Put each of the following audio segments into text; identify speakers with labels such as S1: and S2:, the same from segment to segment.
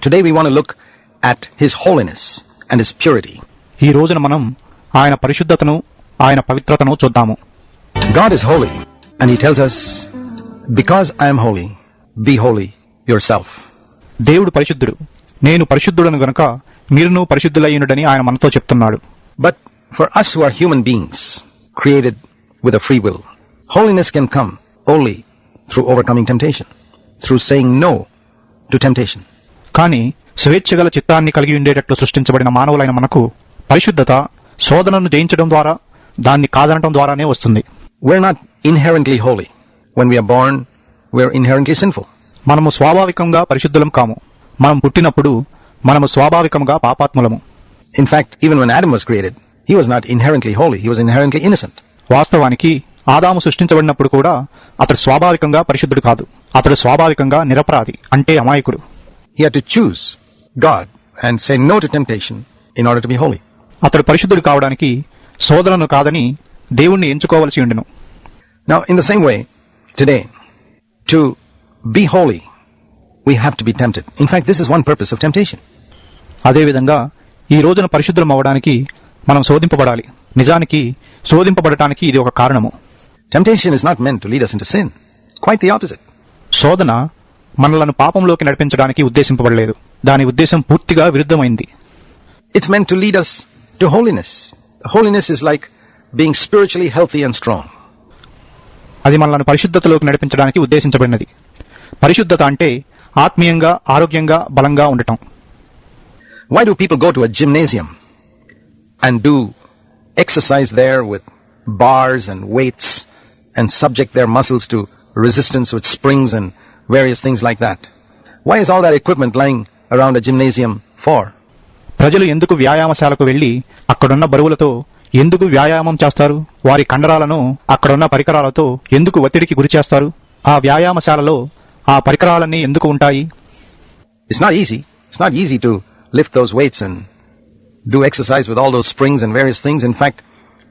S1: Today we want to look at His holiness and His purity.
S2: ఈ రోజున మనం ఆయన పరిశుద్ధతను ఆయన పవిత్రతను చూద్దాము
S1: God is holy, and He tells us, Because I am holy, be holy yourself.
S2: దేవుడు పరిశుద్ధుడు నేను పరిశుద్ధుడను గనుక మీరును పరిశుద్ధులయ్యుడని ఆయన మనతో చెప్తున్నాడు
S1: But for us who are human beings, created with a free will, holiness can come only through overcoming temptation, through saying no to temptation.
S2: కానీ స్వేచ్ఛగల చిత్తాన్ని కలిగి ఉండేటట్లు సృష్టించబడిన మానవులైన మనకు పరిశుద్ధత శోధనను జయించడం ద్వారా దాన్ని కాదనటం ద్వారానే వస్తుంది
S1: We're not inherently holy. When we are born, we're inherently sinful.
S2: మనము స్వాభావికంగా పరిశుద్ధులం కాము మనం పుట్టినప్పుడు మనము స్వాభావికంగా పాపాత్ములము
S1: In fact, even when Adam was created, he was not inherently holy, he was inherently innocent.
S2: వాస్తవానికి ఆదాము సృష్టించబడినప్పుడు కూడా అతడు స్వాభావికంగా పరిశుద్ధుడు కాదు అతడు స్వాభావికంగా నిరపరాధి అంటే అమాయకుడు
S1: He had to choose God and say no to temptation in order to be holy.
S2: అతడు పరిశుద్ధుడు కావడానికి శోధనను కాదని దేవుణ్ణి ఎంచుకోవలసి ఉండెను
S1: Now, in the same way, today, to be holy, we have to be tempted. In fact, this is one purpose of temptation.
S2: అదేవిధంగా ఈ రోజున పరిశుద్ధులం అవ్వడానికి మనం శోధింపబడాలి నిజానికి శోధింపబడటానికి ఇది ఒక కారణము
S1: Temptation is not meant to lead us into sin. Quite the opposite.
S2: శోధన మనలను పాపంలోకి నడిపించడానికి ఉద్దేశింపబడలేదు. దాని ఉద్దేశం పూర్తిగా విరుద్ధమైంది.
S1: It's meant to lead us to holiness holiness is like being spiritually healthy and strong
S2: అది మనలను పరిశుద్ధతలోకి నడిపించడానికి ఉద్దేశించబడినది. పరిశుద్ధత అంటే ఆత్మీయంగా ఆరోగ్యంగా బలంగా ఉండటం.
S1: Why do people go to gymnasium and do exercise there with bars and weights and subject their muscles to resistance with springs and various things like that? Why is all that equipment lying around a gymnasium for?
S2: ప్రజలు ఎందుకు వ్యాయామశాలకు వెళ్ళి అక్కడున్న బరువులతో ఎందుకు వ్యాయామం చేస్తారు వారి కండరాలను అక్కడున్న పరికరాలతో ఎందుకు ఒత్తిడికి గురి చేస్తారు ఆ వ్యాయామశాలలో ఆ పరికరాలన్నీ ఎందుకు ఉంటాయి
S1: It's not easy. It's not easy to lift those weights and do exercise with all those springs and various things. In fact,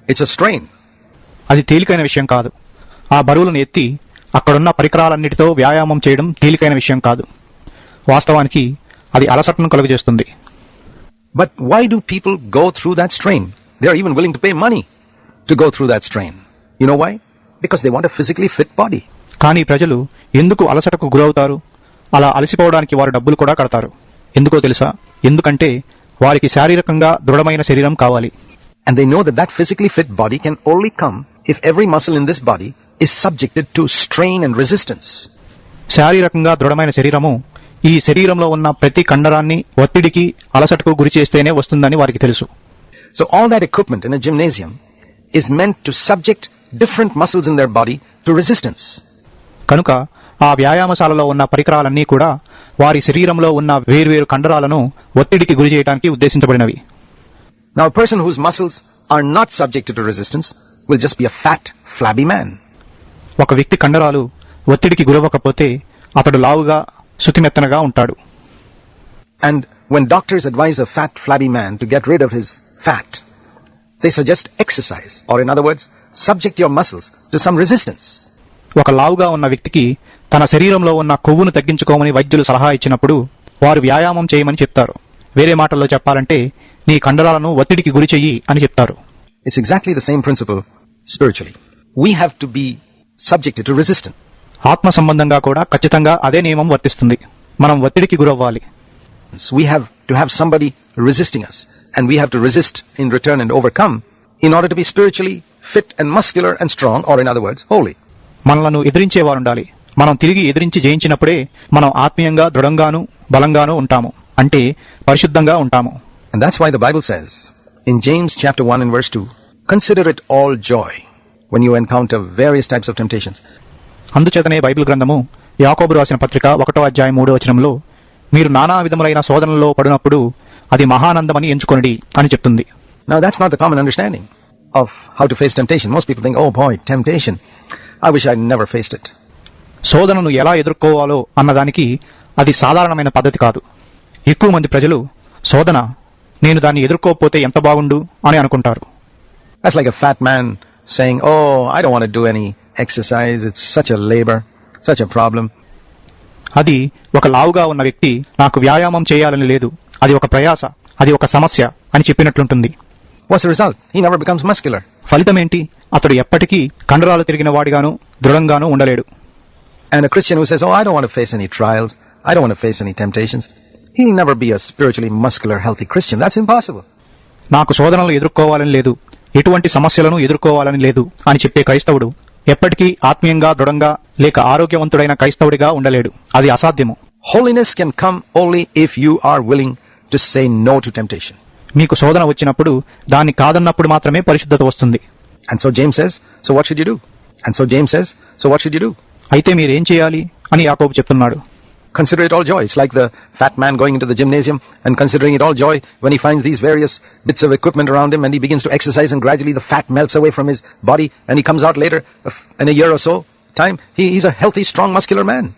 S1: it's a strain.
S2: అది తేలికైన విషయం కాదు ఆ బరువులను ఎత్తి అక్కడున్న పరికరాలన్నిటితో వ్యాయామం చేయడం తేలికైన విషయం కాదు. వాస్తవానికి అది అలసటను కలుగజేస్తుంది.
S1: But why do people go through that strain they are even willing to pay money to go through that strain you know why because they want physically fit body
S2: కానీ ప్రజలు ఎందుకు అలసటకు గురవుతారు? అలా అలసిపోవడానికి వారు డబ్బులు కూడా కడతారు. ఎందుకో తెలుసా? ఎందుకంటే వారికి శారీరకంగా దృఢమైన శరీరం కావాలి.
S1: And they know that that physically fit body can only come if every muscle in this body is subjected to strain and resistance.
S2: శారీరకంగా దృఢమైన శరీరము ఈ శరీరంలో ఉన్న ప్రతి కండరాన్ని ఒత్తిడికి అలసటకు గురి చేస్తేనే వస్తుందని వారికి తెలుసు
S1: So all that equipment in a gymnasium is meant to subject different muscles in their body to resistance.
S2: కనుక ఆ వ్యాయామశాలలో ఉన్న పరికరాలన్నీ కూడా వారి శరీరంలో ఉన్న వేర్వేరు కండరాలను ఒత్తిడికి గురి చేయడానికి ఉద్దేశించబడినవి
S1: Now a person whose muscles are not subjected to resistance will just be a fat, flabby man.
S2: ఒక వ్యక్తి కండరాలు ఒత్తిడికి గురవ్వకపోతే అతడు లావుగా సుతిమెత్తనగా ఉంటాడు.
S1: And when doctors advise fat flabby man to get rid of his fat they suggest exercise or in other words subject your muscles to some resistance
S2: ఒక లావుగా ఉన్న వ్యక్తికి తన శరీరంలో ఉన్న కొవ్వును తగ్గించుకోమని వైద్యులు సలహా ఇచ్చినప్పుడు వారు వ్యాయామం చేయమని చెప్తారు. వేరే మాటల్లో చెప్పాలంటే నీ కండరాలను ఒత్తిడికి గురిచేయి అని చెప్తారు.
S1: It's exactly the same principle spiritually we have to be subject to resistant
S2: ఆత్మ సంబంధంగా కూడా ఖచ్చితంగా అదే నియమం వర్తిస్తుంది. మనం ఒత్తిడికి గురవ్వాలి.
S1: We have to have somebody resisting us and we have to resist in return and overcome in order to be spiritually fit and muscular and strong or in other words holy
S2: మనలను ఎదిరించే వారు ఉండాలి. మనం తిరిగి ఎదిరించి జయించినప్పుడే మనం ఆత్మీయంగా దృఢంగాను బలంగాను ఉంటాము. అంటే పరిశుద్ధంగా ఉంటాము.
S1: And that's why the Bible says in James chapter one in verse two consider it all joy when you encounter various types of temptations.
S2: అందుచేతనే బైబిల్ గ్రంథము యాకోబు రాసిన పత్రిక ఒకటో అధ్యాయం మూడో వచనంలో మీరు నానా విధములైన శోధనలో పడినప్పుడు అది మహానందమని ఎంచుకొనిడి అని చెప్తుంది
S1: Now that's not the common understanding of how to face temptation. Most people think, oh boy, temptation. I wish I'd never faced it.
S2: శోధనను ఎలా ఎదుర్కోవాలో అన్నదానికి అది సాధారణమైన పద్ధతి కాదు ఎక్కువ మంది ప్రజలు శోధన నేను దాన్ని ఎదుర్కోకపోతే ఎంత బాగుండు అని అనుకుంటారు
S1: That's like a fat man saying, Oh, I don't want to do any exercise. It's such a labor, such a problem.
S2: అది ఒక లావుగా ఉన్న వ్యక్తి నాకు వ్యాయామం చేయాలని లేదు. అది ఒక ప్రయాస అది ఒక సమస్య అని చెప్పినట్లుంటుంది. ఫలితం ఏంటి అతడు ఎప్పటికీ కండరాలు తిరిగిన వాడిగాను దృఢంగానూ ఉండలేడు. నాకు శోధనలు ఎదుర్కోవాలని లేదు. ఎటువంటి సమస్యలను ఎదుర్కోవాలని లేదు అని చెప్పే క్రైస్తవుడు ఎప్పటికీ ఆత్మీయంగా దృఢంగా లేక ఆరోగ్యవంతుడైన క్రైస్తవుడిగా ఉండలేడు అది అసాధ్యము
S1: Holiness can come only if you are willing to say no to temptation.
S2: మీకు శోధన వచ్చినప్పుడు దాన్ని కాదన్నప్పుడు మాత్రమే పరిశుద్ధత వస్తుంది
S1: And so James says, So what should you do? And so James says, So what should you do?
S2: అయితే మీరేం చేయాలి అని యాకోబు చెప్తున్నాడు
S1: Consider it all joy. It's like the fat man going into the gymnasium and considering it all joy when he finds these various bits of equipment around him and he begins to exercise and gradually the fat melts away from his body and he comes out later uh, in a year or so time. He, he's a healthy, strong, muscular man.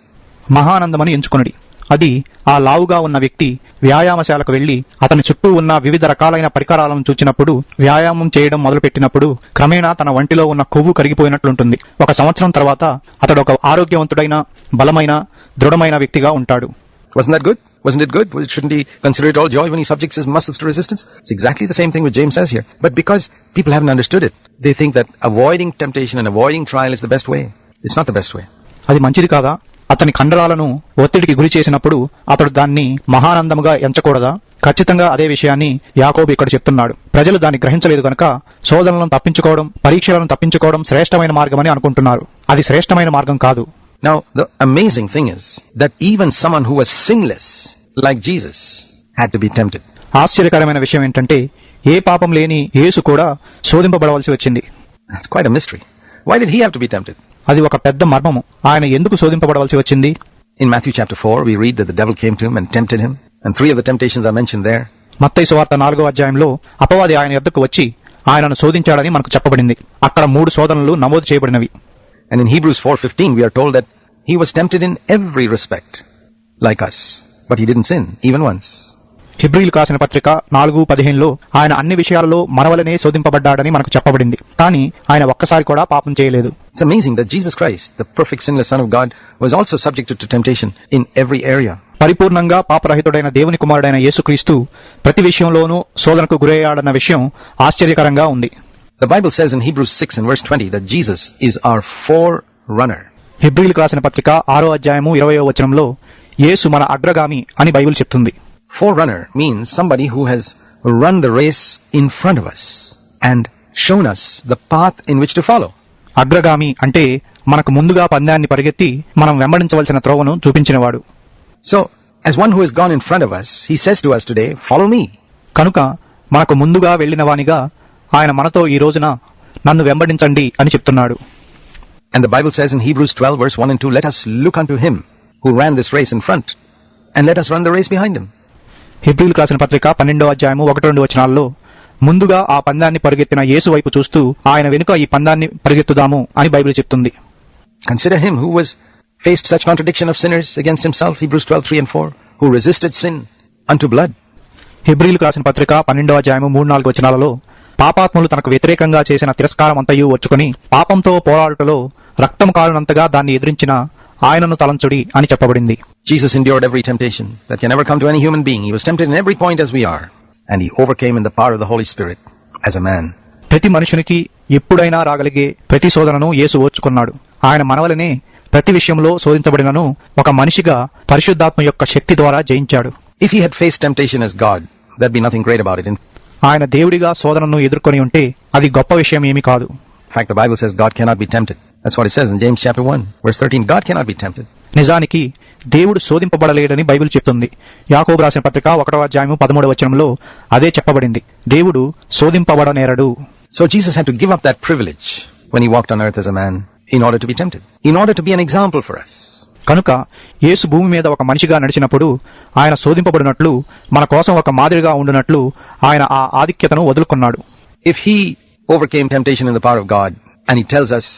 S2: మహానందమని ఎంచుకొనడి అది ఆ లావుగా ఉన్న వ్యక్తి వ్యాయామశాలకు వెళ్ళి అతని చుట్టూ ఉన్న వివిధ రకాలైన పరికరాలను చూచినప్పుడు వ్యాయామం చేయడం మొదలుపెట్టినప్పుడు క్రమేణా తన వంటిలో ఉన్న కొవ్వు కరిగిపోయినట్లుంటుంది ఒక సంవత్సరం తర్వాత అతడు ఒక ఆరోగ్యవంతుడైన బలమైన దృఢమైన వ్యక్తిగా ఉంటాడు
S1: Wasn't that good? Wasn't it good? Well, shouldn't he consider it all joy when he subjects his muscles to resistance? It's exactly the same thing what James says here. But because people haven't understood it, they think that avoiding temptation and avoiding trial is the best way. It's not the best way.
S2: అది మంచిది కాదా అతని కండరాలను ఒత్తిడికి గురి చేసినప్పుడు అతడు దాన్ని మహానందముగా ఎంచకూడదా ఖచ్చితంగా అదే విషయాన్ని యాకోబు ఇక్కడ చెప్తున్నాడు ప్రజలు దాన్ని గ్రహించలేదు కనుక శోధనలను తప్పించుకోవడం పరీక్షలను తప్పించుకోవడం శ్రేష్టమైన మార్గమని అనుకుంటున్నారు అది శ్రేష్టమైన మార్గం కాదు
S1: Now, the amazing thing is that even someone who was sinless, like Jesus, had to be tempted.
S2: ఆశ్చర్యకరమైన విషయం ఏంటంటే ఏ పాపం లేని యేసు కూడా శోధింపబడవలసి వచ్చింది
S1: That's quite a mystery. Why did he have to be tempted?
S2: అది ఒక పెద్ద మర్మము ఆయన ఎందుకు శోధింపబడవలసి వచ్చింది
S1: In Matthew chapter 4, we read that the devil came to him and tempted him, and three of the temptations are mentioned there.
S2: మత్తయి సువార్త నాలుగో అధ్యాయంలో అపవాది ఆయన యొద్దకు వచ్చి ఆయనను శోధించాడని మనకు చెప్పబడింది అక్కడ మూడు శోధనలు నమోదు చేయబడినవి
S1: And in Hebrews 4:15 we are told that he was tempted in every respect like us, but he didn't sin even once.
S2: హిబ్రీలు కాసిన పత్రిక నాలుగు పదిహేనులో ఆయన అన్ని విషయాలలో మనవలనే శోధింపబడ్డాడని మనకు చెప్పబడింది కానీ ఆయన ఒక్కసారి కూడా పాపం చేయలేదు
S1: It's amazing that Jesus Christ, the perfect sinless son of God, was also subjected to temptation in every area.
S2: పరిపూర్ణంగా పాపరహితుడైన దేవుని కుమారుడైన యేసుక్రీస్తు ప్రతి విషయంలోనూ శోధనకు గురయ్యాడన్న విషయం ఆశ్చర్యకరంగా ఉంది
S1: The Bible says in Hebrews 6 and verse 20 that Jesus is our forerunner.
S2: హిబ్రీలకు రాసిన పత్రిక ఆరో అధ్యాయము ఇరవయో వచనంలో యేసు మన అగ్రగామి అని బైబిల్ చెప్తుంది
S1: Forerunner means somebody who has run the race in front of us and shown us the path in which to follow.
S2: అగ్రగామి అంటే మనకు ముందుగా పందాన్ని పరిగెత్తి మనం వెంబడించవలసిన త్రోవను చూపించినవాడు
S1: So, as one who has gone in front of us, he says to us today, follow me.
S2: కనుక మనకు ముందుగా వెళ్ళిన వానిగా ఆయన మనతో ఈ రోజున నన్ను వెంబడించండి అని చెప్తున్నాడు
S1: And the Bible says in Hebrews 12 verse 1 and 2, let us look unto him who ran this race in front and let us run the race behind him.
S2: హిబ్రిల్ రాసిన పత్రిక పన్నెండో అధ్యాయము ఒకటి రెండు వచనాల్లో ముందుగా ఆ పందాన్ని పరిగెత్తిన యేసు వైపు చూస్తూ ఆయన వెనుక ఈ పందాన్ని పరిగెత్తుదాము అని బైబిల్ చెప్తుంది
S1: Consider him who was faced such contradiction of sinners against himself, Hebrews 12, 3 and 4, who resisted sin unto blood.
S2: హిబ్రిల్ రాసిన పత్రిక పన్నెండో అధ్యాయము మూడు నాలుగు వచనాలలో పాపాత్ములు తనకు వ్యతిరేకంగా చేసిన తిరస్కారం అంతయు వచ్చుకొని పాపంతో పోరాడుటలో రక్తం కారునంతగా దాన్ని ఎదిరించిన ఆయనను తలంచుడి అని చెప్పబడింది.
S1: Jesus endured every temptation that can ever come to any human being he was tempted in every point as we are and he overcame in the power of the Holy Spirit as a man
S2: ప్రతి మనిషినికి ఎప్పుడైనా రాగలిగే ప్రతి శోధనను యేసు ఓర్చుకున్నాడు. ఆయన మనవలనే ప్రతి విషయంలో శోధించబడినను ఒక మనిషిగా పరిశుద్ధాత్మ యొక్క శక్తి ద్వారా జయించాడు.
S1: If he had face temptation as God that be nothing great about it
S2: ఆయన దేవుడిగా శోధనను ఎదుర్కొని ఉంటే అది గొప్ప విషయం ఏమీ కాదు.
S1: Fact the Bible says God cannot be tempted That's what it says in James chapter 1, verse 13. God cannot be tempted.
S2: నిజానికి దేవుడు శోధింపబడలేడని బైబిల్ చెప్తుంది. యాకోబు రాసిన పత్రిక ఒకటవ అధ్యాయము పదమూడవ వచనంలో అదే చెప్పబడింది. దేవుడు శోధింపబడనేరడు.
S1: So Jesus had to give up that privilege when he walked on earth as a man in order to be tempted in order to be an example for us.
S2: కనుక యేసు భూమి మీద ఒక మనిషిగా నడిచినప్పుడు ఆయన శోధింపబడినట్లు మన కోసం ఒక మాదిరిగా ఉండినట్లు ఆయన ఆ ఆధిక్యతను వదులుకున్నాడు.
S1: If he overcame temptation in the power of God and he tells us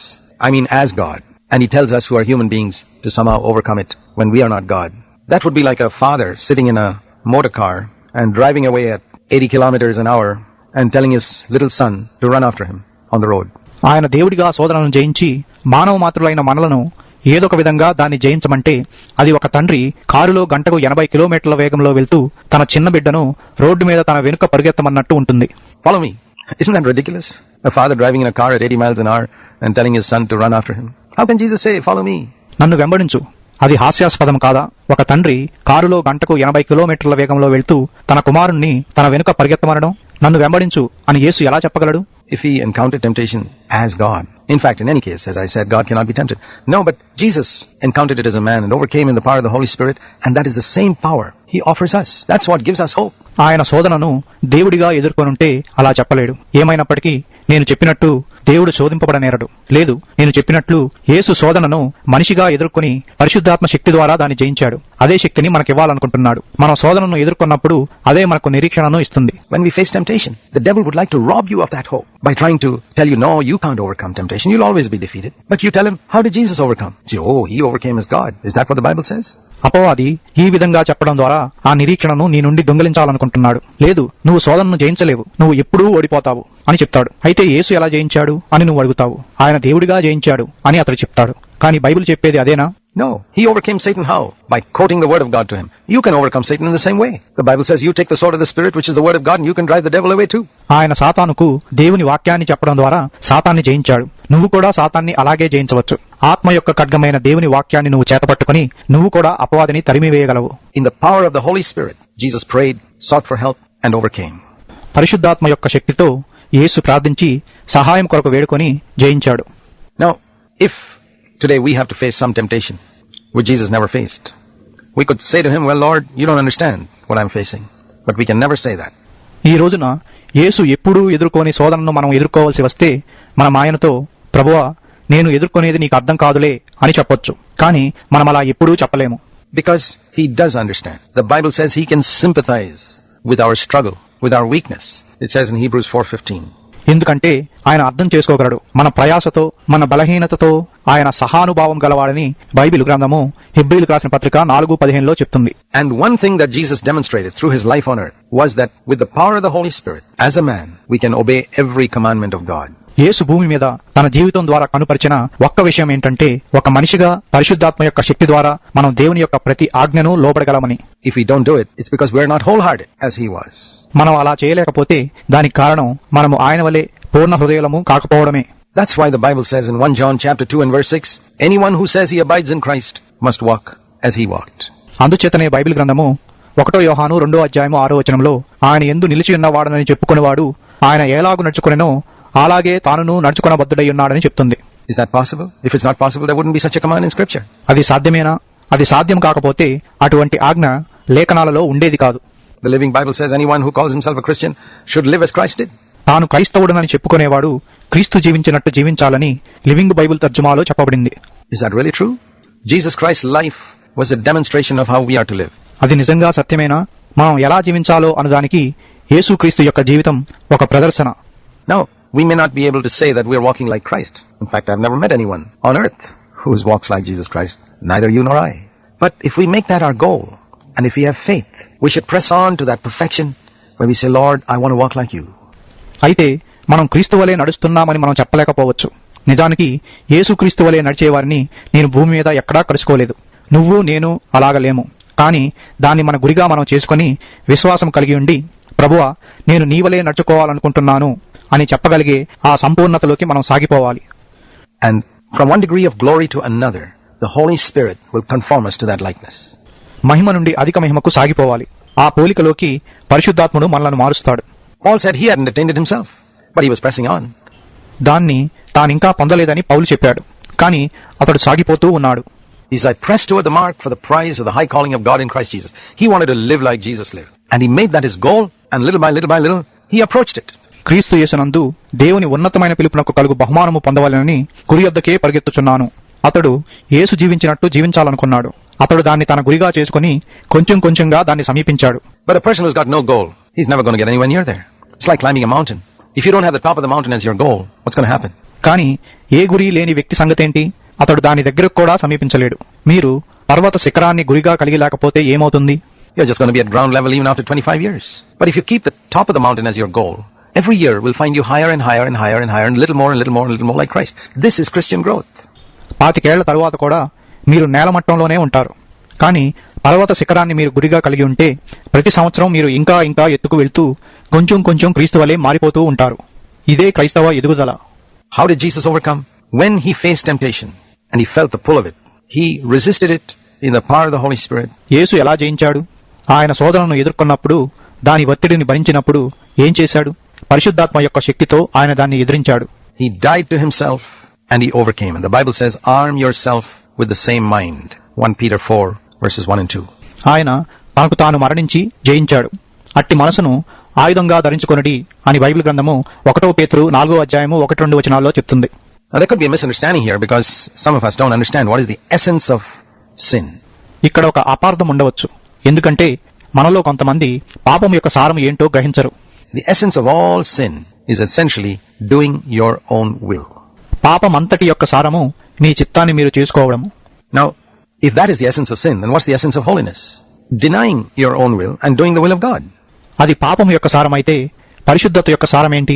S1: I mean as God, and he tells us who are human beings to somehow overcome it when we are not God, that would be like a father sitting in a motor car and driving away at 80 kilometers an hour and telling his little son to run after him on the road.
S2: ఆయన దేవుడిగా శోధనను జయించి మానవ మాతృలైన మనలను ఏదొక విధంగా దాన్ని జయించమంటే అది ఒక తండ్రి కారులో గంటకు ఎనభై కిలోమీటర్ల వేగంలో వెళ్తూ తన చిన్న బిడ్డను రోడ్డు మీద తన వెనుక పరుగెత్తమన్నట్టు ఉంటుంది
S1: Follow me. Isn't that ridiculous? A father driving in a car at 80 miles an hour and telling his son to run after him. How can Jesus say, follow me?
S2: నన్ను వెంబడించు అది హాస్యాస్పదం కాదా ఒక తండ్రి కారులో గంటకు ఎనభై కిలోమీటర్ల వేగంలో వెళ్తూ తన కుమారుణ్ణి తన వెనుక పరిగెత్తమనడం నన్ను వెంబడించు అని యేసు ఎలా చెప్పగలడు
S1: if he encountered temptation as God. In fact, in any case, as I said, God cannot be tempted. No, but Jesus encountered it as a man and overcame in the power of the Holy Spirit, and that is the same power he offers us. That's what gives us hope.
S2: ఆయన శోధనను దేవుడిగా ఎదుర్కొనుంటే అలా చెప్పలేడు ఏమైనప్పటికీ నేను చెప్పినట్టు దేవుడు శోధింపబడనేరడు లేదు నేను చెప్పినట్లు యేసు శోధనను మనిషిగా ఎదుర్కొని పరిశుద్ధాత్మ శక్తి ద్వారా దాన్ని జయించాడు అదే శక్తిని మనకివ్వాలనుకుంటున్నాడు మనం శోధనను ఎదుర్కొన్నప్పుడు అదే మనకు నిరీక్షణను ఇస్తుంది
S1: When we face temptation, the devil would like to rob you of that hope by trying to tell you, no, you can't overcome temptation. You'll always be defeated. But you tell him, how did Jesus overcome? Say, oh, he overcame as God. Is that what the Bible says?
S2: అపవాది ఈ విధంగా చెప్పడం ద్వారా ఆ నిరీక్షణను నీ నుండి దొంగిలించాలనుకుంటున్నాడు లేదు నువ్వు శోధనను జయించలేవు నువ్వు ఎప్పుడూ ఓడిపోతావు అని చెప్తాడు అయితే యేసు ఎలా జయించాడు అని నువ్వు అడుగుతావు ఆయన దేవుడిగా జయించాడు అని అతడు చెప్తాడు కానీ బైబిల్ చెప్పేది అదేనా
S1: No. He overcame Satan how? By quoting the word of God to him. You can overcome Satan in the same way. The Bible says you take the sword of the Spirit, which is the word of God, and you can drive the devil away too.
S2: ఆయన సాతానుకు దేవుని వాక్యాన్ని చెప్పడం ద్వారా సాతాన్ని జయించాడు నువ్వు కూడా సాతాన్ని అలాగే జయించవచ్చు ఆత్మ యొక్క ఖడ్గమైన దేవుని వాక్యాన్ని నువ్వు చేతపట్టుకుని నువ్వు కూడా అపవాదిని తరిమివేయగలవు
S1: in the power of the Holy Spirit Jesus prayed sought for help and overcame
S2: పరిశుద్ధాత్మ యొక్క శక్తితో యేసు ప్రార్థించి సహాయం కొరకు వేడుకొని జయించాడు
S1: now if today we have to face some temptation, which Jesus never faced, we could say to him, well, Lord, you don't understand what I'm facing. But we can never say that.
S2: ఈ రోజున యేసు ఎప్పుడూ ఎదుర్కొని శోధనను మనం ఎదుర్కోవాల్సి వస్తే మనం ఆయనతో ప్రభువా నేను ఎదుర్కొనేది నీకు అర్థం కాదులే అని చెప్పొచ్చు కానీ మనం అలా ఎప్పుడూ చెప్పలేము
S1: Because he does understand. The Bible says he can sympathize with our struggle, with our weakness. It says in Hebrews 4.15.
S2: ఎందుకంటే ఆయన అర్థం చేసుకోగలడు. మన ప్రయాసతో మన బలహీనతతో ఆయన సహానుభావం గలవాడని బైబిల్ గ్రంథము హిబ్రిల్ కాసిన పత్రిక నాలుగు పదిహేనులో చెప్తుంది.
S1: And one thing that Jesus demonstrated through his life on earth was that with the power of the Holy Spirit as a man we can obey every commandment of God
S2: Yesu భూమి మీద తన జీవితం ద్వారా కనుపరిచిన ఒక్క విషయం ఏంటంటే ఒక మనిషిగా పరిశుద్ధాత్మ యొక్క శక్తి ద్వారా మనం దేవుని యొక్క ప్రతి ఆజ్ఞను లోబడగలమని
S1: If we don't do it, it's because we're not wholehearted as he was.
S2: మనం అలా చేయలేకపోతే దానికి కారణం మనము ఆయన వలె పూర్ణ హృదయలము కాకపోవడమే
S1: That's why the Bible says in 1 John chapter 2 and verse 6, anyone who says he abides in Christ must walk as he walked.
S2: అందుచేతనే బైబిల్ గ్రంథము ఒకటో యోహాను రెండో అధ్యాయము ఆరో వచనంలో ఆయన ఎందు నిలిచి ఉన్నవాడనని చెప్పుకునేవాడు ఆయన ఎలాగు నడుచుకునెనో అలాగే తానును నడుచుకున్న బద్దుడై ఉన్నాడని చెప్తుంది అది సాధ్యమేనా అది సాధ్యం కాకపోతే అటువంటి ఆజ్ఞ లేఖనాలలో ఉండేది కాదు
S1: The living Bible says anyone who calls himself a Christian should live as
S2: తాను క్రైస్తవుడని చెప్పుకునేవాడు క్రీస్తు జీవించినట్టు జీవించాలని లివింగ్ బైబుల్ తర్జుమాలో చెప్పబడింది.
S1: Is that really true? Jesus Christ's life was a demonstration of how we are to
S2: అది నిజంగా సత్యమేనా? మనం ఎలా జీవించాలో అనుదానికి యేసుక్రీస్తు యొక్క జీవితం ఒక ప్రదర్శన.
S1: Now, we may not be able to say that we're walking like Christ. In fact, I've never met anyone on earth who walks like Jesus Christ, neither you nor I. But if we make that our goal, and if we have faith, we should press on to that perfection where we say, Lord, I want to walk like you.
S2: అయితే మనం క్రీస్తు వలె నడుస్తున్నామని మనం చెప్పలేకపోవచ్చు నిజానికి యేసుక్రీస్తు వలె నడిచేవారిని నేను భూమి మీద ఎక్కడా కలుసుకోలేదు నువ్వు నేను అలాగలేము కానీ దాన్ని మన గురిగా మనం చేసుకుని విశ్వాసం కలిగి ఉండి ప్రభువా నేను నీ వలె నడుచుకోవాలనుకుంటున్నాను అని చెప్పగలిగే ఆ సంపూర్ణతలోకి మనం సాగిపోవాలి
S1: And from one degree of glory to another, the Holy Spirit will conform us to that likeness.
S2: మహిమ నుండి అధిక మహిమకు సాగిపోవాలి ఆ పోలికలోకి పరిశుద్ధాత్ముడు మనలను మారుస్తాడు
S1: Paul said he hadn't attained it himself, but he was pressing on.
S2: దాన్ని తానింకా పొందలేదని పౌలు చెప్పాడు కానీ అతడు సాగిపోతూ ఉన్నాడు
S1: He said, I press toward the mark for the prize of the high calling of God in Christ Jesus. He wanted to live like Jesus lived. And he made that his goal, and little by little by little, he approached it.
S2: క్రీస్తు యేసునందు దేవుని ఉన్నతమైన పిలుపునకు కలుగు బహుమానము పొందవాలని గురి వద్దకే పరిగెత్తుచున్నాను. అతడు యేసు జీవించినట్టు జీవించాలనుకున్నాడు. అతడు దాన్ని తన గురిగా చేసుకుని కొంచెం కొంచెంగా దాన్ని సమీపించాడు.
S1: But person has no goal is never gonna get anyone near if you don't have the top of your goal what's
S2: కానీ ఏ గురి లేని వ్యక్తి సంగతేంటి? అతడు దాని దగ్గర కూడా సమీపించలేడు. మీరు పర్వత శిఖరాన్ని గురిగా కలిగి లేకపోతే ఏమవుతుంది?
S1: You level even after 25 years but you keep the top the mountain as your goal every year will find you higher and higher and higher and higher and little more and little more and little more like Christ. This is Christian growth.
S2: పాతికేళ్ళ తరువాత కూడా మీరు నేలమట్టంలోనే ఉంటారు కానీ పర్వత శిఖరాన్ని మీరు గురిగా కలిగి ఉంటే ప్రతి సంవత్సరం మీరు ఇంకా ఇంకా ఎత్తుకు వెళ్తూ కొంచెం కొంచెం క్రీస్తు వలె మారిపోతూ ఉంటారు ఇదే క్రైస్తవ ఎదుగుదల
S1: How did Jesus overcome? When he faced temptation and he felt the pull of it, he resisted it in the power of the Holy Spirit.
S2: యేసు ఎలా జయించాడు ఆయన శోధనను ఎదుర్కొన్నప్పుడు దాని ఒత్తిడిని భరించినప్పుడు ఏం చేశాడు పరిశుద్ధాత్మ యొక్క శక్తితో ఆయన దాన్ని ఎదిరించాడు.
S1: He died to himself and he overcame the Bible says arm yourself with the same mind one Peter four verses one and 2
S2: ఆయన తనకు తాను మరణించి జయించాడు. అట్టి మనసును ఆయుధంగా ధరించుకొనడి అని బైబిల్ గ్రంథము ఒకటో పేతురు నాలుగో అధ్యాయము ఒకటి రెండు వచనాల్లో చెప్తుంది. ఇక్కడ ఒక అపార్థం ఉండవచ్చు. ఎందుకంటే మనలో కొంతమంది పాపం యొక్క సారం ఏంటో గ్రహించరు.
S1: The essence of all sin is essentially doing your own will.
S2: పాపం అంతటి యొక్క సారము నీ చిత్తాన్ని మీరు చేసుకోవడము
S1: Now, if that is the essence of sin, then what's the essence of holiness? Denying your own will and doing the will of God.
S2: అది పాపం యొక్క సారమైతే పరిశుద్ధత యొక్క సారమేంటి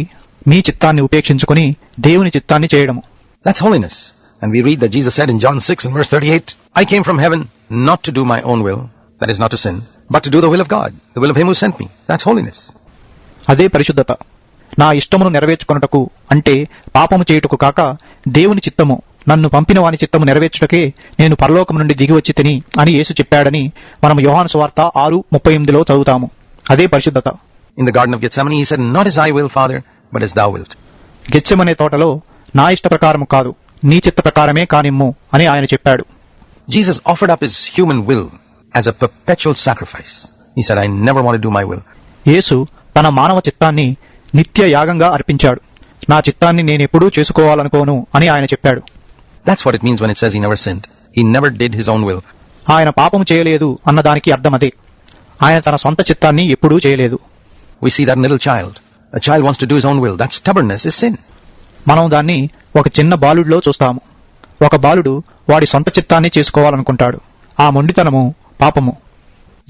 S2: మీ చిత్తాన్ని ఉపేక్షించుకుని దేవుని చిత్తాన్ని చేయడము
S1: That's holiness. And we read that Jesus said in John 6 and verse 38, I came from heaven not to do my own will, that is not to sin, but to do the will of God, the will of Him who sent me. That's holiness.
S2: అదే పరిశుద్ధత నా ఇష్టమును నెరవేర్చుకొనుటకు అంటే పాపము చేయుటకు కాక దేవుని చిత్తము నన్ను పంపిన వాని చిత్తము నెరవేర్చుటకే నేను పరలోకం నుండి దిగి వచ్చి తిని అని యేసు చెప్పాడని మనం యోహాను సువార్త ఆరు ముప్పై ఎనిమిదిలో చదువుతాము అదే పరిశుద్ధత
S1: but as Thou wilt.
S2: గెచ్చెమనే తోటలో నా ఇష్ట ప్రకారము కాదు నీ చిత్త ప్రకారమే కానిమ్ము అని ఆయన చెప్పాడు
S1: Jesus offered up His human will as a perpetual sacrifice. He said, I never want to do my will.
S2: యేసు తన మానవ చిత్తాన్ని నిత్య యాగంగా అర్పించాడు. నా చిత్తాన్ని నేను ఎప్పుడూ చేసుకోవాలనుకోను అని ఆయన చెప్పాడు. ఆయన పాపము చేయలేదు అన్న దానికి అర్థం అదే. ఆయన తన సొంత చిత్తాన్ని ఎప్పుడూ చేయలేదు. మనం దాన్ని ఒక చిన్న బాలుడిలో చూస్తాము. ఒక బాలుడు వాడి సొంత చిత్తాన్ని చేసుకోవాలనుకుంటాడు. ఆ మొండితనము పాపము.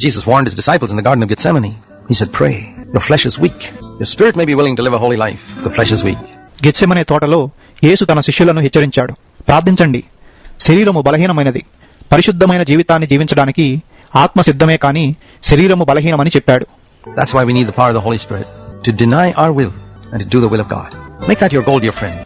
S1: Jesus warned his disciples in the Garden of He said, Pray. Your flesh is weak. Your spirit may be willing to live a holy life. The flesh is weak.
S2: Gethsemane తోటలో యేసు తన శిష్యులను హెచ్చరించాడు ప్రార్థించండి శరీరము బలహీనమైనది పరిశుద్ధమైన జీవితాన్ని జీవించడానికి ఆత్మ సిద్ధమే కాని శరీరము బలహీనమని చెప్పాడు
S1: That's why we need the power of the Holy Spirit to deny our will and to do the will of God. Make that your goal, dear friend.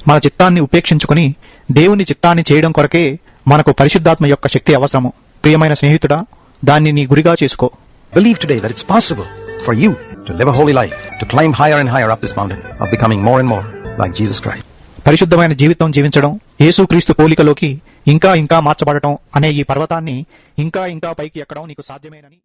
S2: మన చిత్తాన్ని ఉపేక్షించుకుని దేవుని చిత్తాన్ని చేయడం కొరకే మనకు పరిశుద్ధాత్మ యొక్క శక్తి అవసరము ప్రియమైన స్నేహితుడా దాన్ని నీ గురిగా చేసుకో
S1: Believe today that it's possible for you to live a holy life, to climb higher and higher up this mountain of becoming more and more like Jesus Christ.
S2: పరిశుద్ధమైన జీవితం జీవించడం యేసుక్రీస్తు పోలికలోకి ఇంకా ఇంకా మార్చబడటం అనే ఈ పర్వతాన్ని ఇంకా ఇంకా పైకి ఎక్కడం నీకు సాధ్యమేనని